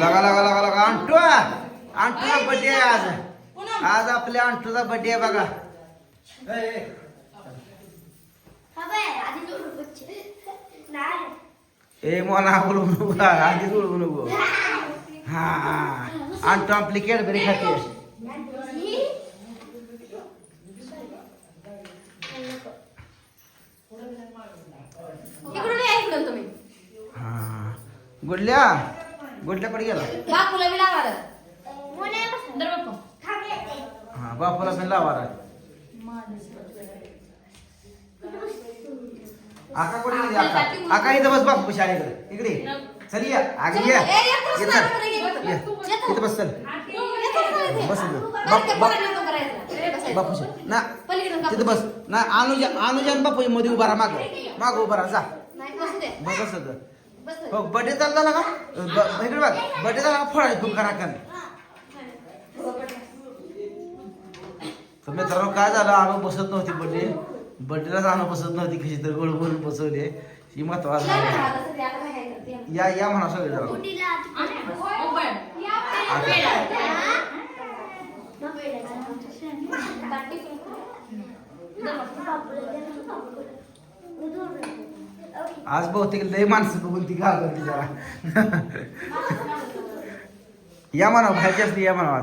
लगा लगा लगा लगा. अंटू अंटूचा बर्थडे आहे आज. आज आपल्या अंटूचा बर्थडे आहे बघा. ए, मोना बोलू नको आधी बोलू नको. हा. अंटू आपली कॅडबरी खाते. हा. गुडल्या? गुडल्या कडे गेला बापूला बी लावा रे. बापू. हा बापाला पण लावा. आका कुठे गेली आका आका इथं बस बापू शाळेकडे इकडे ये. चल या आगे ये ए, एक ये प्रश्न चल. आहे, ये. येतो. इथं बस चल येतो. बस इथं. बाप- बाप- पोरांना नको करायचं. ए, बसायचं. बापू ना. तिथं बस ना अनुजा अनुजा आणि बापू मध्ये उभा राहा माग माग उभा राहा जा नाही, बसू दे. बस बस इथं. बस. हो बर्थडे चालला ना का? ब- इकडे बघ. बर्थडे झाला का? फळ खूप करा कर तर मित्रांनो काय झालं? आणू बसत नव्हती बर्थडे बर्थडेलाच आणू बसत नव्हती. कशी तर गोड बोलून बसवले ही महत्वाचं आहे. या या म्हणा सगळे जरा. आज बहुतेक लय माणसं बघून ती घाबरली जरा. या म्हणा खायची असली या म्हणा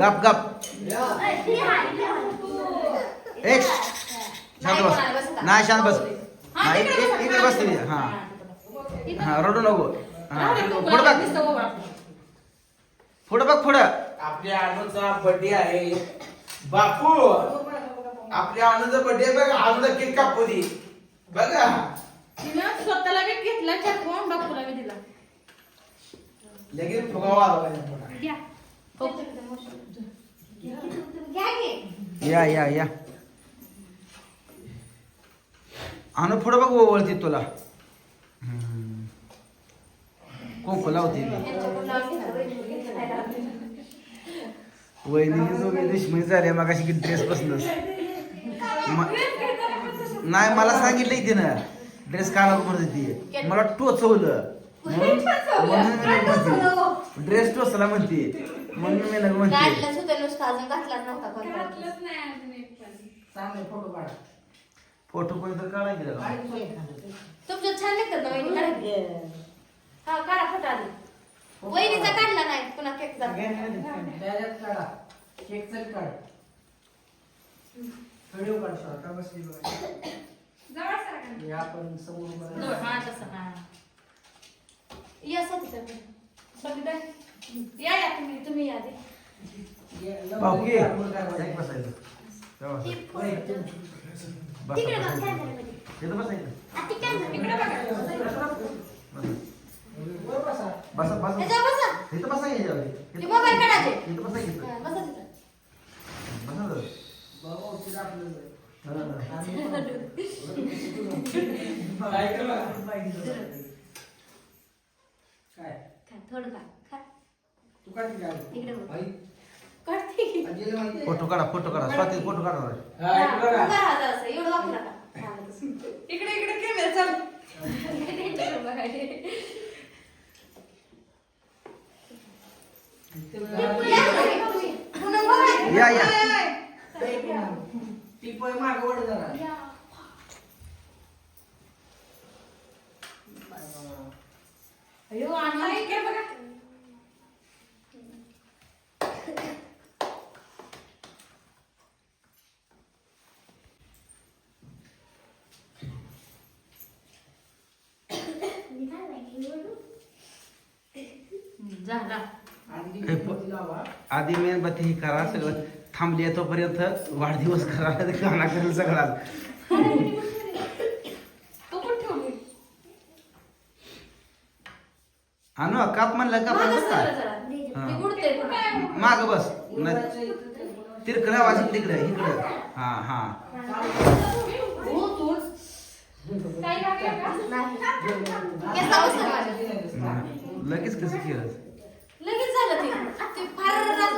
गप गप. एक शांत बस. नाही शांत बस. हा इकडे बस तुम्ही हा. हा रडू नको. हा. पुढं बघ. पुढं बघ पुढं. आपल्या अनुचा बर्थडे आहे. बापू! आपल्या अनुचा बर्थडे बघ अनुचा केक कापू दे बघा तिनं स्वतःला बी घेतला चकवून बापूला बी दिला लगेच फुगावा आला पाहिजे. घ्या घ्या की. या या या आणू पुढं बघ ओवळती तुला हम्म. कुंकू लावते मी यांच्याकडून लावून घ्या. वहिनी दुश्मनी झाले मग अशी ड्रेस बसलंच नाही मला सांगितलं तिनं. ड्रेस काढा म्हणत ती मला टोचवलं. म्हणून ड्रेस टोचला म्हणते. म्हणून मी नको म्हणते. काढलंच होतं नुसतं अजून घातलाच नव्हता कोणता. घातलंच नाही अजून एक पण. चांगले फोटो काढ. फोटो कोणी तर काढा गेला? तुमचं छान निघतात ना वहिनी? काढा. हा काढा फोटो आधी. वहिनीचा काढला नाही पुन्हा केकचा काढा. केक चल काढ. व्हिडिओ काढ शॉर्ट बसली बघा जवळ सारखा. हे आपण समोर बघा. हा, तसं, हा. या. सती बाई. या या तुम्ही तुम्ही या आधी. ये, भाऊ घे. लवकर काय एक बघायचं. बसायचं तेव्हा ही बसा. फोटो. बसा, तिकडे बघ, बसायचं. कॅमेऱ्यामध्ये. इथं बसायचं आ, ती कॅमेरा. इकडे बघा. वर बसा. बसा बसा ह्याच्यावर बसा. इथं बसा याच्यावर. ते इथं मोबाईल काढायचे. इथं बसा इथं. हा, बसा. बसा जरा. बाबा, तिथं आपलं जाईल. हा, हा. आणि ऐकलं बघा. काय खा, थोडं खा. खा. तू काय इकडे बघ. आई काढते की. आजीला माहिती आहे? फोटो काढा फोटो काढा स्वाती फोटो काढा हा, हा, उभा राहा एवढं वाकू नका. हा, तसं. इकडे इकडे केले चल त्यांच्याकडे बघायला. या या ती पोय मागं वळ जरा. अयो आणि इकडे बघा झाला. आणि हे ती प- मोती लावा. आधी मेणबत्ती ही करा सगळं थांबली आहे तोपर्यंत वाढदिवस करा गाणा करेल सगळा. आणू काप म्हणलं काप का. हा. माग बस. तिरकड वाजून तिकडे इकडे. हा हा. हो. लगेच कसं केलं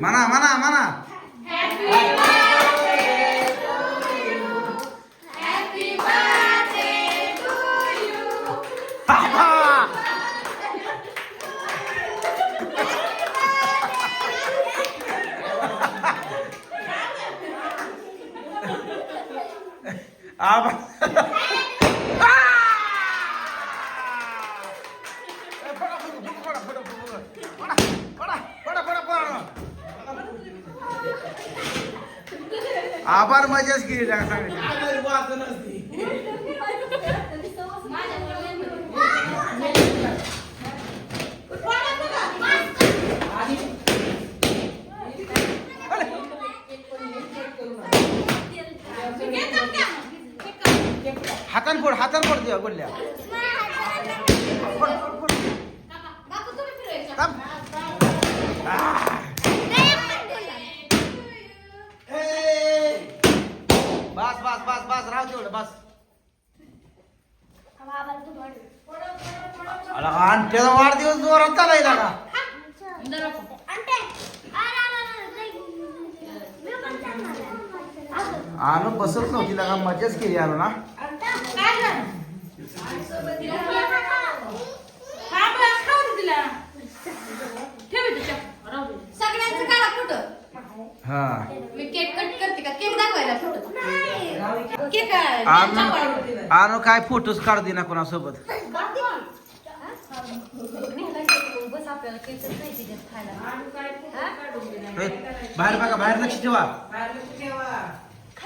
म्हणा म्हणा म्हणा. आभार मजाच केली का नसते. हातान फोड हातान फोड द्या बोलल्या थांब. बस बस बस बस राव तेवढं बस अला, आणि त्याचा वाढदिवस जोरात चालायला का आणू बसत नव्हती लगा मजाच केली आणू ना काय? हा. सगळ्यांचं काढा फोटो हा मी केक कट करते का केक दाखवायला फोटो केक आहे. आणू आणू काय फोटोज काढू दे ना कोणासोबत बाहेर बघा बाहेर लक्ष ठेवा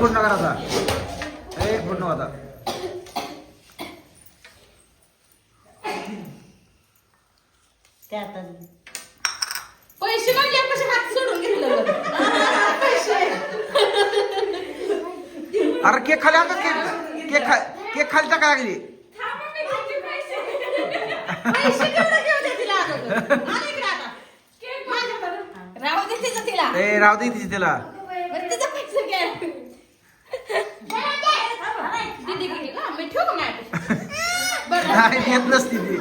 पूर्ण करा आता ए पूर्ण आता पैसे म्हणजे कसे हात सोडून घेतलं पैसे. अरे केक खाली आता केक. केक खा केक खाली टाका लागली. राहू दे तिला ए राहू दे तिची तिला बरं, तिचा पैसे घ्या दीदी घेईल का? मी ठेवू का माझ्यापाशी? बरं. नाही येत नसती ती.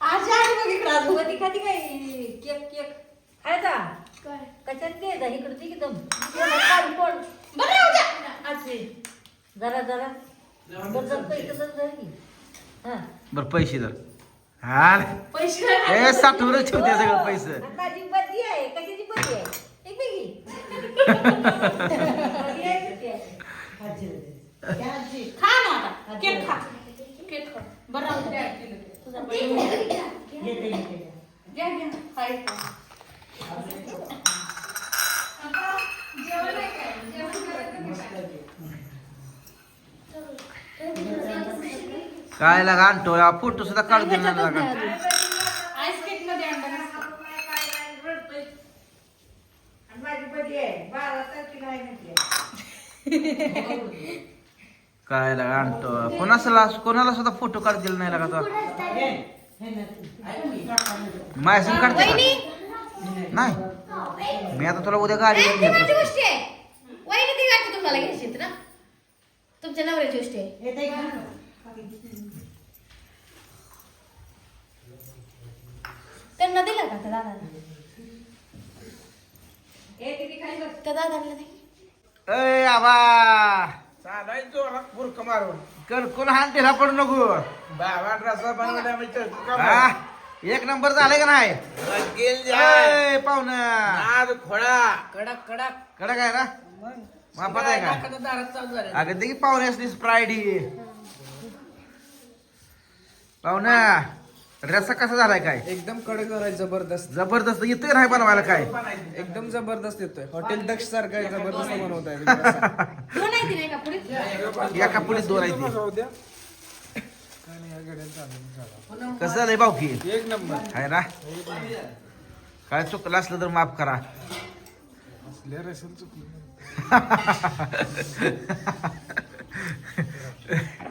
आजी आहे बघ इकडं अजून. ती खाती काय? Cake cake. खायचा कशात इकडे ती एकदम काढून कोण बरं राहू द्या. असे जरा जरा. बरं जरा पैसे घे. हा. बर पैसे तर हा पैसे ए साठवून ठेवते सगळं पैसे. आताची आहे. कशाची बद्दी आहे? एक बघी खा ना आता. केक खा. केक खा. बरं राहू द्या. तुझा पैसे. घ्या, घ्या. हाय. काय लागा आणतो फोटो सुद्धा काढू दिला नाही लागा आईस केकमध्ये अंडा नसतो. काय लागा आणतो. कोणाला कोणाला सुद्धा फोटो काढू दिला नाही लागा तो माझ्या काढते? नाही. मी आता तुला उद्या गाडी तुम्हाला घ्यायची ना तुमच्या नवऱ्याची गोष्टी आहे. त्यांना दिला का? त्या दादाला? त्या दादाला नाही ए आबा. चालाय जोरात बुरक मारून. दिला पडू नको. बाबा रसा बनवल्या हा, एक नंबर झाले का नाही? पाहुणं. नाद खोळा कडक कडक. कडक आहे ना? मापात आहे का? नाकाचं दारात चालू झालं. अगं ते की पाहुणे असली स्प्राईट ही. पाहुणा. रस्सा कसा झालाय काय? एकदम कडक आहे जबरदस्त. जबरदस्त. येतोय नाही बनवायला काय? एकदम जबरदस्त येतोय. हॉटेल दक्ष सारखं आहे जबरदस्त बनवत आहे. दोन आहे ती नाही का पुढे एका पुढे दोन आहे ते कसं झालंय भाऊकी एक नंबर. आहे ना? काय चुकलं असलं तर माफ करा. तर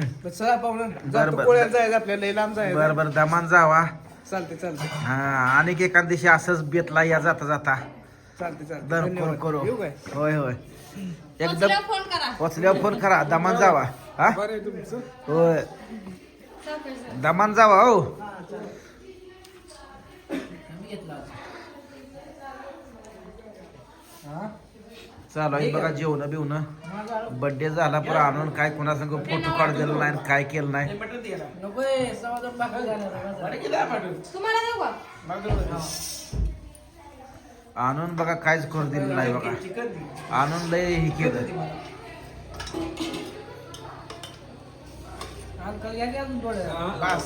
चला पाहुणं. बरं, जातो बरं. कोळ्यात जायचं आपल्याला लई लांब बर जायचं बर दमान जावा. चालते चालते हा आणि एका दिवशी असंच बेतला या जाता जाता. चालते चालते दर फोन धन्यवाद. करू. येऊ काय? होय होय. एकदम पोचल्यावर फोन करा. पोचल्यावर फोन करा. दमान जावा. हा? बरं आहे तुमचं. होय. दमान जावा हो. चालू आहे. बघा जेवण बिवण. बर्थडे झाला पण आणून काय कोणा संग फोटो काढलेला नाही आणि काय केलं नाही. आणून बघा काहीच करू दिलं नाही बघा. आणून लय हे केलं. अंकल या की अजून थोडं बस.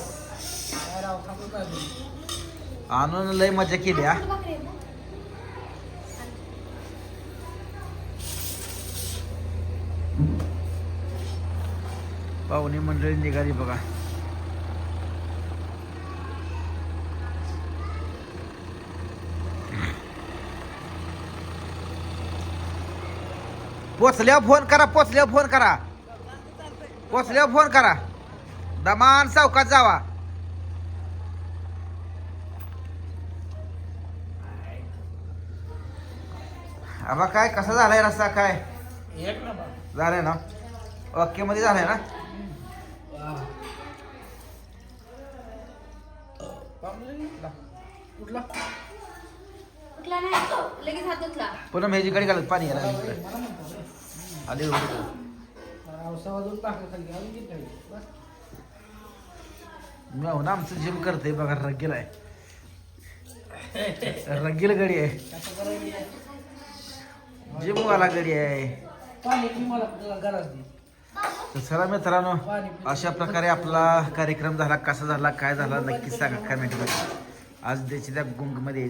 काय राव, खातच नाही तुम्ही. आणून लय मजा केली हा. पाहुणे मंडळी निघाली बघा. पोचल्या फोन करा पोचल्यावर फोन करा. पोचल्या फोन करा. दमान चौकात जावा. आबा काय कसा झालाय रस्ता काय? एक नंबर. झालाय ना? ओके मध्ये झालाय ना? कुठला? कुठला नाही. लगेच हात धुतला. पुन्हा मेजी कडे घालत पाणी यायला लागलं इकडे. आले ना आमचं जिम करते बघा रगील आहे. रगील गडी आहे. जिम वाला गडी आहे. पाणी मला गरज तर चला मित्रांनो अशा प्रकारे आपला कार्यक्रम झाला कसा झाला काय झाला नक्कीच सांगा कमेंटमध्ये. आज त्याची त्या गुंगमध्ये